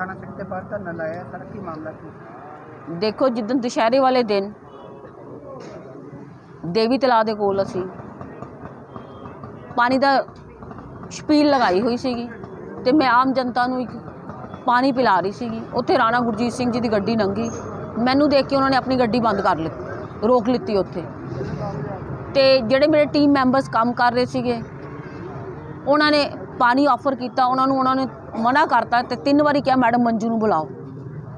ਥਾਣਾ ਸਿੱਖ ਦੇ ਬਾਹਰ ਧਰਨਾ ਲਾਇਆ ਸਰ ਕੀ ਮਾਮਲਾ ਕੀ ਦੇਖੋ, ਜਿੱਦਣ ਦੁਸ਼ਹਿਰੇ ਵਾਲੇ ਦਿਨ ਦੇਵੀ ਤਲਾਬ ਦੇ ਕੋਲ ਅਸੀਂ ਪਾਣੀ ਦਾ ਛਪੀਲ ਲਗਾਈ ਹੋਈ ਸੀਗੀ ਤੇ ਮੈਂ ਆਮ ਜਨਤਾ ਨੂੰ ਇੱਕ ਪਾਣੀ ਪਿਲਾ ਰਹੀ ਸੀਗੀ। ਉੱਥੇ ਰਾਣਾ ਗੁਰਜੀਤ ਸਿੰਘ ਜੀ ਦੀ ਗੱਡੀ ਲੰਘੀ। ਮੈਨੂੰ ਦੇਖ ਕੇ ਉਹਨਾਂ ਨੇ ਆਪਣੀ ਗੱਡੀ ਬੰਦ ਕਰ ਲਈ ਰੋਕ ਲਿੱਤੀ ਉੱਥੇ। ਤੇ ਜਿਹੜੇ ਮੇਰੇ ਟੀਮ ਮੈਂਬਰਸ ਕੰਮ ਕਰ ਰਹੇ ਸੀਗੇ, ਉਹਨਾਂ ਨੇ ਪਾਣੀ ਆਫਰ ਕੀਤਾ, ਉਹਨਾਂ ਨੂੰ ਉਹਨਾਂ ਨੇ ਮਨਾ ਕਰਤਾ ਤੇ ਤਿੰਨ ਵਾਰੀ ਕਿਹਾ, ਮੈਡਮ ਮੰਜੂ ਨੂੰ ਬੁਲਾਓ।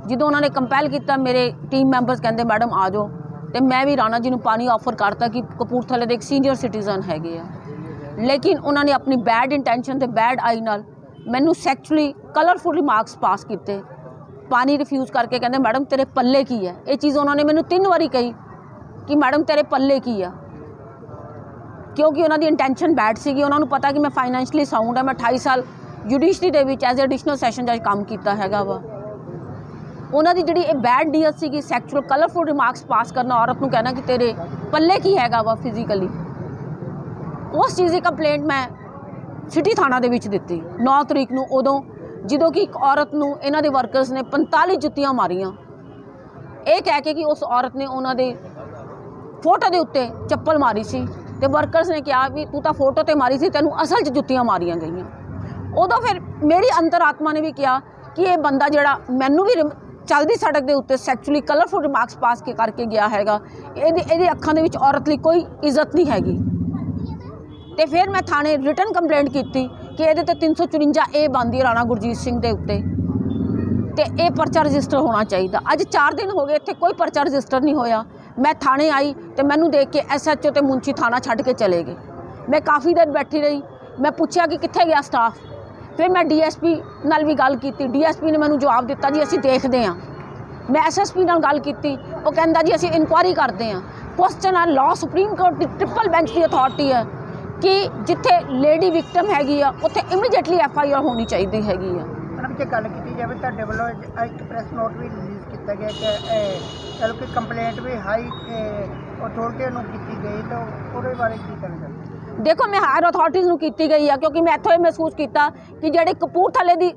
ਜਦੋਂ ਉਹਨਾਂ ਨੇ ਕੰਪੈਲ ਕੀਤਾ, ਮੇਰੇ ਟੀਮ ਮੈਂਬਰਸ ਕਹਿੰਦੇ, ਮੈਡਮ, ਆ ਜਾਓ। ਤੇ ਮੈਂ ਵੀ ਰਾਣਾ ਜੀ ਨੂੰ ਪਾਣੀ ਆਫਰ ਕਰਤਾ ਕਿ ਕਪੂਰਥਲੇ ਦੇ ਇੱਕ ਸੀਨੀਅਰ ਸਿਟੀਜ਼ਨ ਹੈਗੇ ਆ। ਲੇਕਿਨ ਉਹਨਾਂ ਨੇ ਆਪਣੀ ਬੈਡ ਇੰਟੈਂਸ਼ਨ ਤੇ ਬੈਡ ਆਈ ਨਾਲ ਮੈਨੂੰ ਸੈਕਚੁਅਲੀ ਕਲਰਫੁਲ ਮਾਰਕਸ ਪਾਸ ਕੀਤੇ। ਪਾਣੀ ਰਿਫਿਊਜ਼ ਕਰਕੇ ਕਹਿੰਦੇ, ਮੈਡਮ, ਤੇਰੇ ਪੱਲੇ ਕੀ ਹੈ ਇਹ ਚੀਜ਼ ਉਹਨਾਂ ਨੇ ਮੈਨੂੰ ਤਿੰਨ ਵਾਰੀ ਕਹੀ ਕਿ, ਮੈਡਮ, ਤੇਰੇ ਪੱਲੇ ਕੀ ਆ? ਕਿਉਂਕਿ ਉਹਨਾਂ ਦੀ ਇੰਟੈਂਸ਼ਨ ਬੈਡ ਸੀਗੀ। ਉਹਨਾਂ ਨੂੰ ਪਤਾ ਕਿ ਮੈਂ ਫਾਈਨੈਂਸ਼ਲੀ ਸਾਊਂਡ ਆ, ਮੈਂ 28 ਸਾਲ ਜੁਡੀਸ਼ਰੀ ਦੇ ਵਿੱਚ ਐਜ਼ ਐਡੀਸ਼ਨਲ ਸੈਸ਼ਨ ਜੱਜ ਕੰਮ ਕੀਤਾ ਹੈਗਾ ਵਾ। ਉਹਨਾਂ ਦੀ ਜਿਹੜੀ ਇਹ ਬੈਡ ਡੀਅਰ ਸੀਗੀ ਸੈਕਚੁਅਲ ਕਲਰਫੁਲ ਰਿਮਾਰਕਸ ਪਾਸ ਕਰਨਾ ਔਰਤ ਨੂੰ ਕਹਿਣਾ ਕਿ ਤੇਰੇ ਪੱਲੇ ਕੀ ਹੈਗਾ ਵਾ ਫਿਜ਼ੀਕਲੀ ਉਸ ਚੀਜ਼ ਦੀ ਕੰਪਲੇਂਟ ਮੈਂ ਸਿਟੀ ਥਾਣਾ ਦੇ ਵਿੱਚ ਦਿੱਤੀ। 9 ਤਰੀਕ ਨੂੰ ਉਦੋਂ, ਜਦੋਂ ਕਿ ਇੱਕ ਔਰਤ ਨੂੰ ਇਹਨਾਂ ਦੇ ਵਰਕਰਸ ਨੇ 45 ਜੁੱਤੀਆਂ ਮਾਰੀਆਂ। ਇਹ ਕਹਿ ਕੇ ਕਿ ਉਸ ਔਰਤ ਨੇ ਉਹਨਾਂ ਦੇ ਫੋਟੋ ਦੇ ਉੱਤੇ ਚੱਪਲ ਮਾਰੀ ਸੀ ਤੇ ਵਰਕਰਸ ਨੇ ਕਿਹਾ ਵੀ ਤੂੰ ਤਾਂ ਫੋਟੋ ਤੇ ਮਾਰੀ ਸੀ, ਤੈਨੂੰ ਅਸਲ 'ਚ ਜੁੱਤੀਆਂ ਮਾਰੀਆਂ ਗਈਆਂ। ਉਦੋਂ ਫਿਰ ਮੇਰੀ ਅੰਤਰਾਤਮਾ ਨੇ ਵੀ ਕਿਹਾ ਕਿ ਇਹ ਬੰਦਾ ਜਿਹੜਾ ਮੈਨੂੰ ਵੀ ਰਿਮ- ਚੱਲਦੀ ਸੜਕ ਦੇ ਉੱਤੇ ਸੈਕਚੁਅਲੀ ਕਲਰਫੁਲ ਰਿਮਾਰਕਸ ਪਾਸ ਕੇ ਕਰਕੇ ਗਿਆ ਹੈਗਾ। ਇਹਦੇ ਇਹਦੇ ਅੱਖਾਂ ਦੇ ਵਿੱਚ ਔਰਤ ਲਈ ਕੋਈ ਇੱਜ਼ਤ ਨਹੀਂ ਹੈਗੀ। ਤੇ ਫਿਰ ਮੈਂ ਥਾਣੇ ਰਿਟਰਨ ਕੰਪਲੇਂਟ ਕੀਤੀ ਕਿ ਇਹਦੇ ਤੇ 354 ਏ ਬੰਦੀ ਹੈ ਰਾਣਾ ਗੁਰਜੀਤ ਸਿੰਘ ਦੇ ਉੱਤੇ। ਤੇ ਇਹ ਪਰਚਾ ਰਜਿਸਟਰ ਹੋਣਾ ਚਾਹੀਦਾ। ਅੱਜ 4 ਦਿਨ ਹੋ ਗਏ, ਇੱਥੇ ਕੋਈ ਪਰਚਾ ਰਜਿਸਟਰ ਨਹੀਂ ਹੋਇਆ। ਮੈਂ ਥਾਣੇ ਆਈ ਤੇ ਮੈਨੂੰ ਦੇਖ ਕੇ ਐਸਐਚਓ ਤੇ ਮੁੰਚੀ ਥਾਣਾ ਛੱਡ ਕੇ ਚਲੇ ਗਏ। ਮੈਂ ਕਾਫੀ ਦੇਰ ਬੈਠੀ ਰਹੀ। ਮੈਂ ਪੁੱਛਿਆ ਕਿ ਕਿੱਥੇ ਗਿਆ ਸਟਾਫ ਫਿਰ ਮੈਂ ਡੀਐਸਪੀ ਨਾਲ ਵੀ ਗੱਲ ਕੀਤੀ। ਡੀਐਸਪੀ ਨੇ ਮੈਨੂੰ ਜਵਾਬ ਦਿੱਤਾ ਜੀ, ਅਸੀਂ ਦੇਖਦੇ ਹਾਂ। ਮੈਂ ਐਸਐਸਪੀ ਨਾਲ ਗੱਲ ਕੀਤੀ। ਉਹ ਕਹਿੰਦਾ ਜੀ, ਅਸੀਂ ਇਨਕੁਆਇਰੀ ਕਰਦੇ ਹਾਂ। ਕੁਐਸਚਨ ਆ ਲਾਅ ਸੁਪਰੀਮ ਕੋਰਟ ਦੀ ਟ੍ਰਿਪਲ ਬੈਂਚ ਦੀ ਅਥਾਰਟੀ ਹੈ ਕਿ ਜਿੱਥੇ ਲੇਡੀ ਵਿਕਟਮ ਹੈਗੀ ਆ, ਉੱਥੇ ਇਮੀਡੀਏਟਲੀ ਐਫ ਆਈ ਆਰ ਹੋਣੀ ਚਾਹੀਦੀ ਹੈਗੀ ਆ। ਮੈਡਮ ਜੇ ਗੱਲ ਕੀਤੀ ਜਾਵੇ ਤੁਹਾਡੇ ਵੱਲੋਂ ਇੱਕ ਪ੍ਰੈਸ ਨੋਟ ਵੀ ਰਿਲੀਜ਼ ਕੀਤਾ ਗਿਆ ਕਿ ਚਲੋ ਕਿ ਕੰਪਲੇਂਟ ਵੀ ਹਾਈ ਅਥਾਰਟੀ ਨੂੰ ਕੀਤੀ ਗਈ, ਤਾਂ ਉਹਦੇ ਬਾਰੇ ਕੀ ਕਹਿਣਾ ਦੇਖੋ ਮੈਂ ਹਾਇਰ ਅਥਾਰਟੀਜ਼ ਨੂੰ ਕੀਤੀ ਗਈ ਆ, ਕਿਉਂਕਿ ਮੈਂ ਇੱਥੋਂ ਇਹ ਮਹਿਸੂਸ ਕੀਤਾ ਕਿ ਜਿਹੜੇ ਕਪੂਰਥਲੇ ਦੀ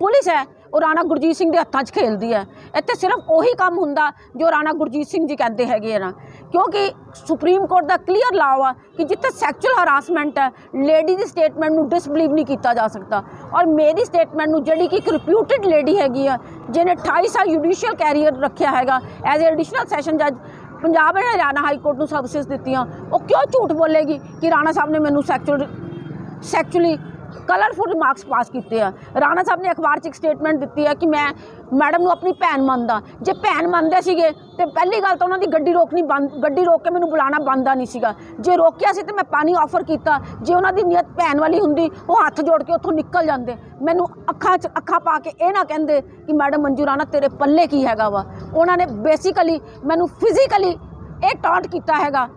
ਪੁਲਿਸ ਹੈ, ਉਹ ਰਾਣਾ ਗੁਰਜੀਤ ਸਿੰਘ ਦੇ ਹੱਥਾਂ 'ਚ ਖੇਲਦੀ ਹੈ। ਇੱਥੇ ਸਿਰਫ ਉਹੀ ਕੰਮ ਹੁੰਦਾ ਜੋ ਰਾਣਾ ਗੁਰਜੀਤ ਸਿੰਘ ਜੀ ਕਹਿੰਦੇ ਹੈਗੇ ਆ ਨਾ। ਕਿਉਂਕਿ ਸੁਪਰੀਮ ਕੋਰਟ ਦਾ ਕਲੀਅਰ ਲਾਅ ਆ ਕਿ ਜਿੱਥੇ ਸੈਕਚੁਅਲ ਹਰਾਸਮੈਂਟ ਹੈ ਲੇਡੀ ਦੀ ਸਟੇਟਮੈਂਟ ਨੂੰ ਡਿਸਬਲੀਵ ਨਹੀਂ ਕੀਤਾ ਜਾ ਸਕਦਾ। ਔਰ ਮੇਰੀ ਸਟੇਟਮੈਂਟ ਨੂੰ ਜਿਹੜੀ ਕਿ ਇੱਕ ਰਿਪਿਊਟਡ ਲੇਡੀ ਹੈਗੀ ਆ, ਜਿਹਨੇ 28 ਸਾਲ ਜੁਡੀਸ਼ੀਅਲ ਕੈਰੀਅਰ ਰੱਖਿਆ ਹੈਗਾ ਐਜ਼ ਐਡੀਸ਼ਨਲ ਸੈਸ਼ਨ ਜੱਜ Punjab and Haryana High Court ਨੂੰ ਸਰਵਿਸਿਜ਼ ਦਿੱਤੀਆਂ। ਉਹ ਕਿਉਂ ਝੂਠ ਬੋਲੇਗੀ ਕਿ ਰਾਣਾ ਸਾਹਿਬ ਨੇ ਮੈਨੂੰ ਸੈਕਚੁਅਲ ਸੈਕਚੁਅਲੀ ਕਲਰਫੁਲ ਰਿਮਾਰਕਸ ਪਾਸ ਕੀਤੇ ਆ। ਰਾਣਾ ਸਾਹਿਬ ਨੇ ਅਖਬਾਰ 'ਚ ਇੱਕ ਸਟੇਟਮੈਂਟ ਦਿੱਤੀ ਹੈ ਕਿ ਮੈਂ ਮੈਡਮ ਨੂੰ ਆਪਣੀ ਭੈਣ ਮੰਨਦਾ। ਜੇ ਭੈਣ ਮੰਨਦੇ ਸੀਗੇ, ਤੇ ਪਹਿਲੀ ਗੱਲ ਤਾਂ ਉਹਨਾਂ ਦੀ ਗੱਡੀ ਰੋਕਣੀ ਬੰਦ, ਗੱਡੀ ਰੋਕ ਕੇ ਮੈਨੂੰ ਬੁਲਾਉਣਾ ਬੰਦਾ ਨਹੀਂ ਸੀਗਾ। ਜੇ ਰੋਕਿਆ ਸੀ ਤੇ ਮੈਂ ਪਾਣੀ ਆਫਰ ਕੀਤਾ। ਜੇ ਉਹਨਾਂ ਦੀ ਨੀਅਤ ਭੈਣ ਵਾਲੀ ਹੁੰਦੀ, ਉਹ ਹੱਥ ਜੋੜ ਕੇ ਉੱਥੋਂ ਨਿਕਲ ਜਾਂਦੇ। ਮੈਨੂੰ ਅੱਖਾਂ 'ਚ ਅੱਖਾਂ ਪਾ ਕੇ ਇਹ ਨਾ ਕਹਿੰਦੇ ਕਿ ਮੈਡਮ ਮੰਜੂ ਰਾਣਾ, ਤੇਰੇ ਪੱਲੇ ਕੀ ਹੈਗਾ ਵਾ? ਉਹਨਾਂ ਨੇ ਬੇਸਿਕਲੀ ਮੈਨੂੰ ਫਿਜ਼ੀਕਲੀ ਇਹ ਟਾਂਟ ਕੀਤਾ ਹੈਗਾ,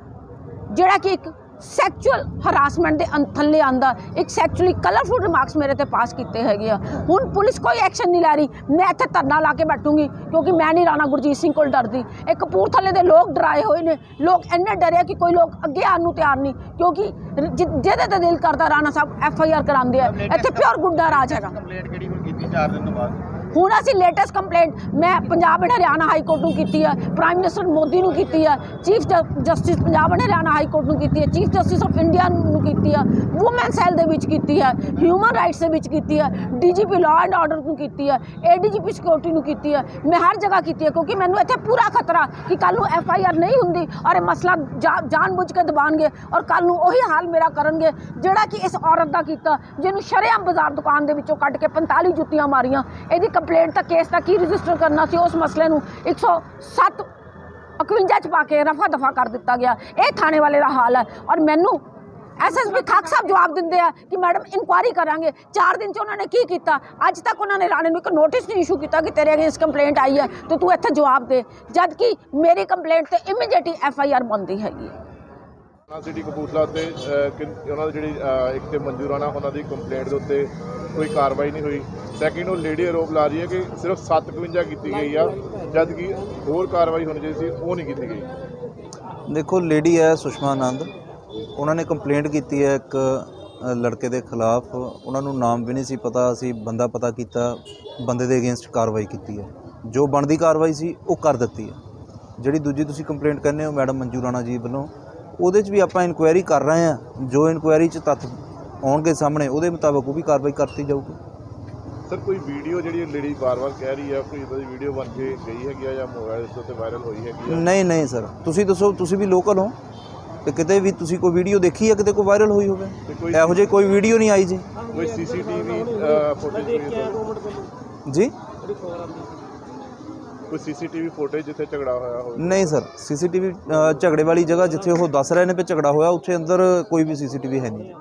ਜਿਹੜਾ ਕਿ ਇੱਕ ਸੈਕਚੁਅਲ ਹਰਾਸਮੈਂਟ ਦੇ ਅੰ- ਥੱਲੇ ਆਂਦਾ ਇੱਕ ਸੈਕਚੁਅਲੀ ਕਲਰਫੁਲ ਰਿਮਾਰਕਸ ਮੇਰੇ ਤੇ ਪਾਸ ਕੀਤੇ ਹੈਗੇ ਆ। ਹੁਣ ਪੁਲਿਸ ਕੋਈ ਐਕਸ਼ਨ ਨਹੀਂ ਲੈ ਰਹੀ। ਮੈਂ ਇੱਥੇ ਧਰਨਾ ਲਾ ਕੇ ਬੈਠੂੰਗੀ ਕਿਉਂਕਿ ਮੈਂ ਨਹੀਂ ਰਾਣਾ ਗੁਰਜੀਤ ਸਿੰਘ ਕੋਲ ਡਰਦੀ। ਇਹ ਕਪੂਰਥਲੇ ਦੇ ਲੋਕ ਡਰਾਏ ਹੋਏ ਨੇ। ਲੋਕ ਇੰਨੇ ਡਰੇ ਆ ਕਿ ਕੋਈ ਲੋਕ ਅੱਗੇ ਆਉਣ ਨੂੰ ਤਿਆਰ ਨਹੀਂ। ਕਿਉਂਕਿ ਜਿ- ਜਿਹਦੇ ਤੇ ਦਿਲ ਕਰਦਾ Rana Sahib F I R ਕਰਾਉਂਦੇ ਆ। ਇੱਥੇ ਪਿਓਰ ਗੁੰਡਾ ਰਾਜ ਹੈਗਾ। ਕੰਪਲੇਂਟ ਕਿਹੜੀ ਹੁਣ ਕੀਤੀ? 4 ਦਿਨ ਤੋਂ ਬਾਅਦ। ਹੁਣ ਅਸੀਂ ਲੇਟੈਸਟ ਕੰਪਲੇਂਟ ਮੈਂ Punjab and Haryana High Court ਨੂੰ ਕੀਤੀ ਹੈ ਪ੍ਰਾਈਮ ਮਿਨਿਸਟਰ ਮੋਦੀ ਨੂੰ ਕੀਤੀ ਹੈ Chief Justice Punjab and Haryana High Court ਨੂੰ ਕੀਤੀ ਹੈ ਚੀਫ ਜਸਟਿਸ ਆਫ ਇੰਡੀਆ ਨੂੰ ਕੀਤੀ ਹੈ ਵੂਮਨ ਸੈੱਲ ਦੇ ਵਿੱਚ ਕੀਤੀ ਹੈ ਹਿਊਮਨ ਰਾਈਟਸ ਦੇ ਵਿੱਚ ਕੀਤੀ ਹੈ ਡੀਜੀਪੀ ਲਾਅ ਐਂਡ ਆਰਡਰ ਨੂੰ ਕੀਤੀ ਹੈ ਏਡੀਜੀਪੀ ਸਿਕਿਉਰਿਟੀ ਨੂੰ ਕੀਤੀ ਹੈ, ਮੈਂ ਹਰ ਜਗ੍ਹਾ ਕੀਤੀ ਹੈ ਕਿਉਂਕਿ ਮੈਨੂੰ ਇੱਥੇ ਪੂਰਾ ਖਤਰਾ ਕਿ ਕੱਲ ਨੂੰ ਐਫ ਆਈ ਆਰ ਨਹੀਂ ਹੁੰਦੀ ਔਰ ਇਹ ਮਸਲਾ ਜਾ- ਜਾਣਬੁੱਝ ਕੇ ਦਬਾਣਗੇ ਔਰ ਕੱਲ ਨੂੰ ਉਹੀ ਹਾਲ ਮੇਰਾ ਕਰਨਗੇ, ਜਿਹੜਾ ਕਿ ਇਸ ਔਰਤ ਦਾ ਕੀਤਾ, ਜਿਹਨੂੰ ਸ਼ਰੇਆਮ ਬਾਜ਼ਾਰ ਦੁਕਾਨ ਦੇ ਵਿੱਚੋਂ ਕੱਢ ਕੇ 45 ਜੁੱਤੀਆਂ ਮਾਰੀਆਂ, ਇਹਦੀ ਕੰਪਲੇਂਟ ਤਾਂ ਕੇਸ ਦਾ ਕੀ ਰਜਿਸਟਰ ਕਰਨਾ ਸੀ ਉਸ ਮਸਲੇ ਨੂੰ? 107 51 ਚ ਪਾ ਕੇ ਰਫਾ ਦਫਾ ਕਰ ਦਿੱਤਾ ਗਿਆ। ਇਹ ਥਾਣੇ ਵਾਲੇ ਦਾ ਹਾਲ ਹੈ। ਔਰ ਮੈਨੂੰ ਐਸਐਸਪੀ ਖਾਕ ਸਾਹਿਬ ਜਵਾਬ ਦਿੰਦੇ ਆ ਕਿ ਮੈਡਮ ਇਨਕੁਆਇਰੀ ਕਰਾਂਗੇ। 4 ਦਿਨ ਚ ਉਹਨਾਂ ਨੇ ਕੀ ਕੀਤਾ? ਅੱਜ ਤੱਕ ਉਹਨਾਂ ਨੇ ਰਾਣੇ ਨੂੰ ਇੱਕ ਨੋਟਿਸ ਨਹੀਂ ਇਸ਼ੂ ਕੀਤਾ ਕਿ ਤੇਰੇ ਅਗੇਂਸਟ ਕੰਪਲੇਂਟ ਆਈ ਹੈ। ਤੇ ਤੂੰ ਇੱਥੇ ਜਵਾਬ ਦੇ। ਜਦ ਕਿ ਮੇਰੀ ਕੰਪਲੇਂਟ ਤੇ ਇਮੀਡੀਏਟਲੀ ਐਫ ਆਈ ਆਰ ਬਣਦੀ ਹੈਗੀ ਸਿਟੀ ਕਪੂਰਥਲਾ ਤੇ ਉਹਨਾਂ ਦੀ ਜਿਹੜੀ ਇੱਕ ਤੇ ਮਨਜੂਰਾਨਾ ਉਹਨਾਂ ਦੀ ਕੰਪਲੇਂਟ ਦੇ ਉੱਤੇ ਕੋਈ ਕਾਰਵਾਈ ਨਹੀਂ ਹੋਈ। ਸੈਕਿੰਡ ਉਹ ਲੇਡੀ ਆਰੋਪ ਲਾ ਰਹੀ ਹੈ ਕਿ ਸਿਰਫ 752 ਕੀਤੀ ਗਈ ਆ ਜਦ ਕਿ ਹੋਰ ਕਾਰਵਾਈ ਹੋਣੀ ਚਾਹੀਦੀ ਸੀ, ਉਹ ਨਹੀਂ ਕੀਤੀ ਗਈ। ਦੇਖੋ ਲੇਡੀ ਹੈ ਸੁਸ਼ਮਾ ਆਨੰਦ। ਉਹਨਾਂ ਨੇ ਕੰਪਲੇਂਟ ਕੀਤੀ ਹੈ ਇੱਕ ਲੜਕੇ ਦੇ ਖਿਲਾਫ। ਉਹਨਾਂ ਨੂੰ ਨਾਮ ਵੀ ਨਹੀਂ ਸੀ ਪਤਾ, ਅਸੀਂ ਬੰਦਾ ਪਤਾ ਕੀਤਾ, ਬੰਦੇ ਦੇ ਅਗੇਂਸਟ ਕਾਰਵਾਈ ਕੀਤੀ ਹੈ। ਜੋ ਬਣਦੀ ਕਾਰਵਾਈ ਸੀ, ਉਹ ਕਰ ਦਿੱਤੀ ਹੈ। ਜਿਹੜੀ ਦੂਜੀ ਤੁਸੀਂ ਕੰਪਲੇਂਟ ਕਰਨੇ ਹੋ, ਮੈਡਮ ਮੰਜੂ ਰਾਣਾ ਜੀ ਵੱਲੋਂ ਉਹਦੇ 'ਚ ਵੀ ਆਪਾਂ ਇਨਕੁਆਇਰੀ ਕਰ ਰਹੇ ਹਾਂ। ਜੋ ਇਨਕੁਆਇਰੀ 'ਚ ਤੱਥ ਆਉਣਗੇ ਸਾਹਮਣੇ ਉਹਦੇ ਮੁਤਾਬਕ ਉਹ ਵੀ ਕਾਰਵਾਈ ਕਰਤੀ ਜਾਊਗੀ। ਸਰ ਕੋਈ ਵੀਡੀਓ ਜਿਹੜੀ ਲੇਡੀ ਵਾਰ-ਵਾਰ ਕਹਿ ਰਹੀ ਹੈ ਕੋਈ ਇਦਾਂ ਦੀ ਵੀਡੀਓ ਬਣ ਕੇ ਗਈ ਹੈਗੀ ਆ ਜਾਂ ਮੋਬਾਈਲ ਉੱਤੇ ਵਾਇਰਲ ਹੋਈ ਹੈਗੀ ਆ? ਨਹੀਂ ਨਹੀਂ ਸਰ। ਤੁਸੀਂ ਦੱਸੋ ਤੁਸੀਂ ਵੀ ਲੋਕਲ ਹੋ ਤੇ ਕਿਤੇ ਵੀ ਤੁਸੀਂ ਕੋਈ ਵੀਡੀਓ ਦੇਖੀ ਹੈ ਕਿਤੇ ਕੋਈ ਵਾਇਰਲ ਹੋਈ ਹੋਵੇ? ਤੇ ਇਹੋ ਜਿਹੀ ਕੋਈ ਵੀਡੀਓ ਨਹੀਂ ਆਈ ਜੀ। ਕੋਈ ਸੀਸੀਟੀਵੀ ਫੁਟੇਜ ਜੀ? ਕੋਈ ਸੀਸੀਟੀਵੀ ਫੁਟੇਜ ਜਿੱਥੇ ਝਗੜਾ ਹੋਇਆ ਹੋਵੇ? ਨਹੀਂ ਸਰ, ਸੀਸੀਟੀਵੀ ਝਗੜੇ ਵਾਲੀ ਜਗ੍ਹਾ ਜਿੱਥੇ ਉਹ ਦੱਸ ਰਹੇ ਨੇ ਵੀ ਝਗੜਾ ਹੋਇਆ, ਉੱਥੇ ਅੰਦਰ ਕੋਈ ਵੀ ਸੀਸੀਟੀਵੀ ਹੈ ਨਹੀਂ।